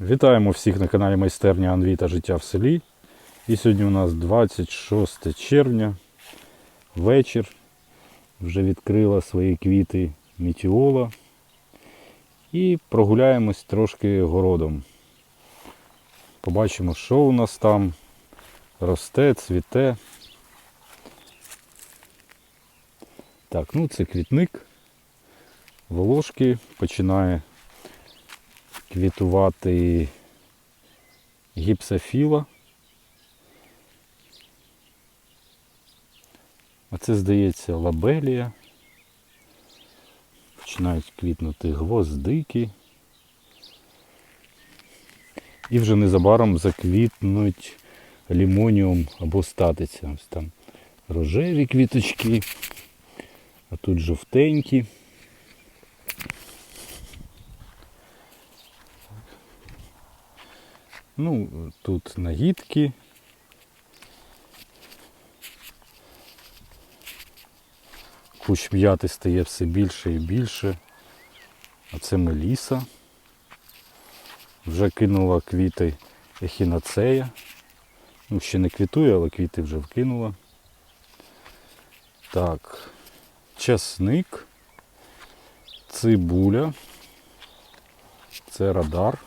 Вітаємо всіх на каналі Майстерня Анвій та Життя в селі. І сьогодні у нас 26 червня, вечір. Вже відкрила свої квіти мітіола. І прогуляємось трошки городом. Побачимо, що у нас там росте, цвіте. Так, ну це квітник. Волошки починає квітувати гіпсофіла. А це, здається, лабелія. Починають квітнути гвоздики. І вже незабаром заквітнуть лімоніум або статиця. Ось там рожеві квіточки, а тут жовтенькі. Ну, тут нагідки. Кущ м'яти стає все більше і більше. А це меліса. Вже кинула квіти ехінацея. Ну, ще не квітує, але квіти вже вкинула. Так, часник, цибуля. Це радар.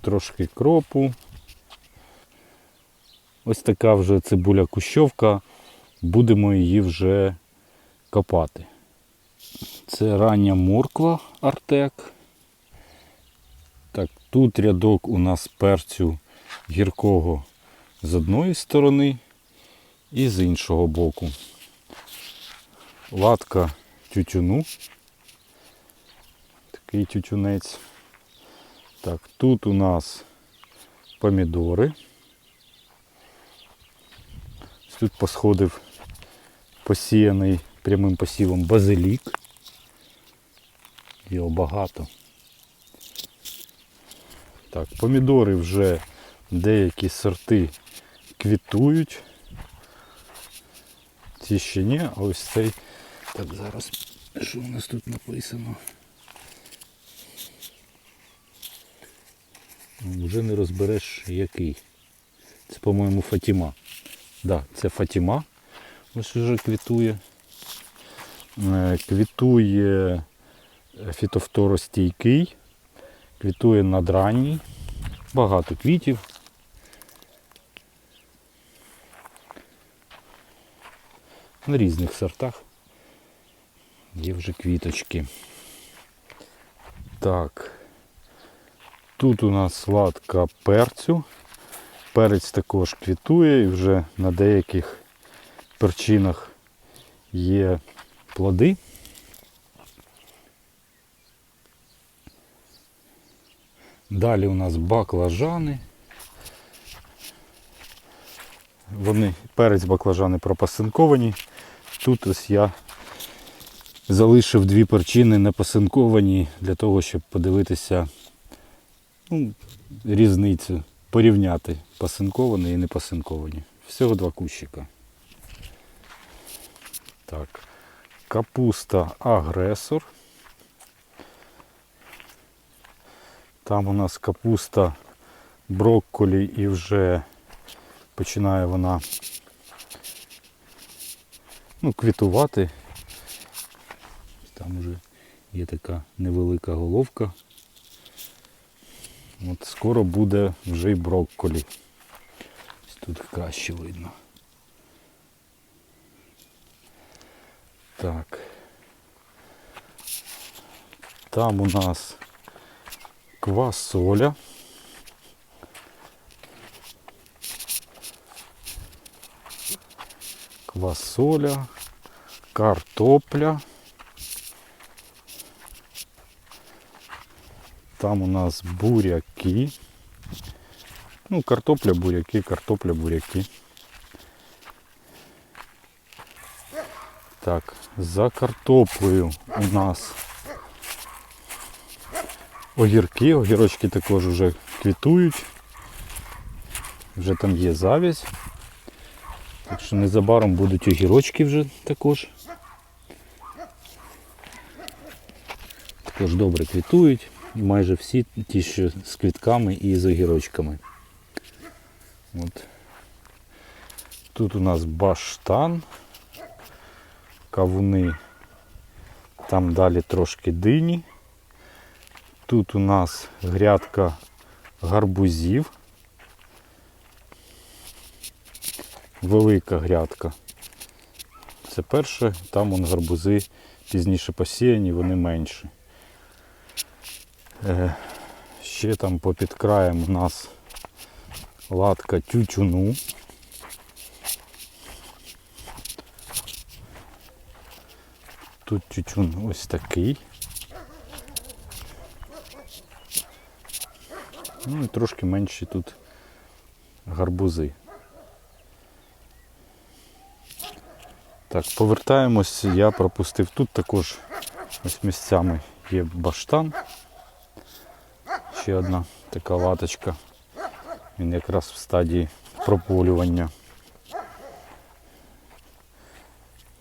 Трошки кропу. Ось така вже цибуля кущовка. Будемо її вже копати. Це рання морква Артек. Так, тут рядок у нас перцю гіркого з одної сторони і з іншого боку. Латка тютюну. Такий тютюнець. Так, тут у нас помідори. Тут посходив посіяний прямим посівом базилік. Його багато. Так, помідори вже деякі сорти квітують. Ці ще ні, а ось цей. Так, зараз що у нас тут написано? Вже не розбереш який. Це, по-моєму, Фатіма. Так, да, це Фатіма. Ось вже квітує. Е, Квітує фітофторостійкий, квітує надранній. Багато квітів. На різних сортах. Є вже квіточки. Так. Тут у нас сладка перцю. Перець також квітує і вже на деяких перчинах є плоди. Далі у нас баклажани. Вони, перець баклажани пропасинковані. Тут ось я залишив дві перчини непасинковані для того, щоб подивитися ну, різницю, порівняти пасинковані і не пасинковані. Всього два кущика. Так. Капуста агресор. Там у нас капуста брокколі і вже починає вона ну, квітувати. Там вже є така невелика головка. От скоро буде вже й брокколі. Тут краще видно. Так. Там у нас квасоля. Квасоля, картопля. Там у нас буряки. Ну, картопля, буряки, картопля, буряки. Так, за картоплею у нас огірки, огірочки також вже квітують. Вже там є завязь. Так що незабаром будуть огірочки вже також. Також добре квітують. Майже всі ті, що з квітками і з огірочками. От. Тут у нас баштан, кавуни, там далі трошки дині. Тут у нас грядка гарбузів. Велика грядка. Це перше, там вон гарбузи пізніше посіяні, вони менші. Е, ще там попід краєм у нас латка тютюну. Тут тютюн ось такий. Ну і трошки менші тут гарбузи. Так, повертаємось, я пропустив тут також ось місцями є баштан. Ще одна така латочка. Він якраз в стадії прополювання.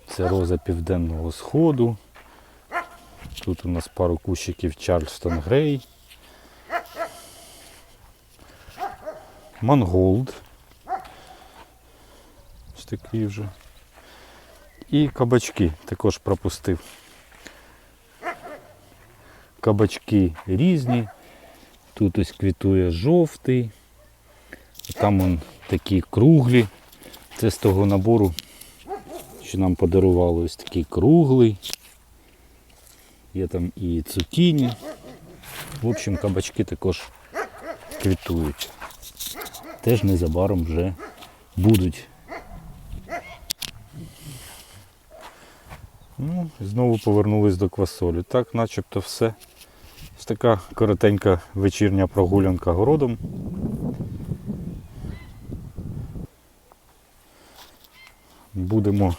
Це роза південного сходу. Тут у нас пару кущиків Чарльстон Грей. Манголд. Ось такий вже. І кабачки також пропустив. Кабачки різні. Тут ось квітує жовтий. Там он такі круглі. Це з того набору, що нам подарували ось такий круглий. Є там і цукіні. В общем, кабачки також квітують. Теж незабаром вже будуть. Ну, знову повернулись до квасолі. Так, начебто все. Ось така коротенька вечірня прогулянка городом. Будемо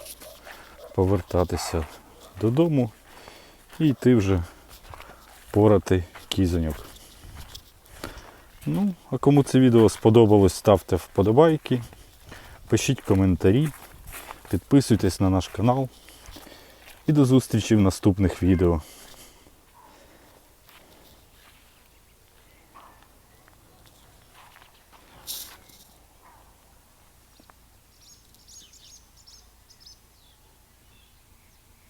повертатися додому і йти вже порати кізоньок. Ну, а кому це відео сподобалось, ставте вподобайки, пишіть коментарі, підписуйтесь на наш канал. І до зустрічі в наступних відео.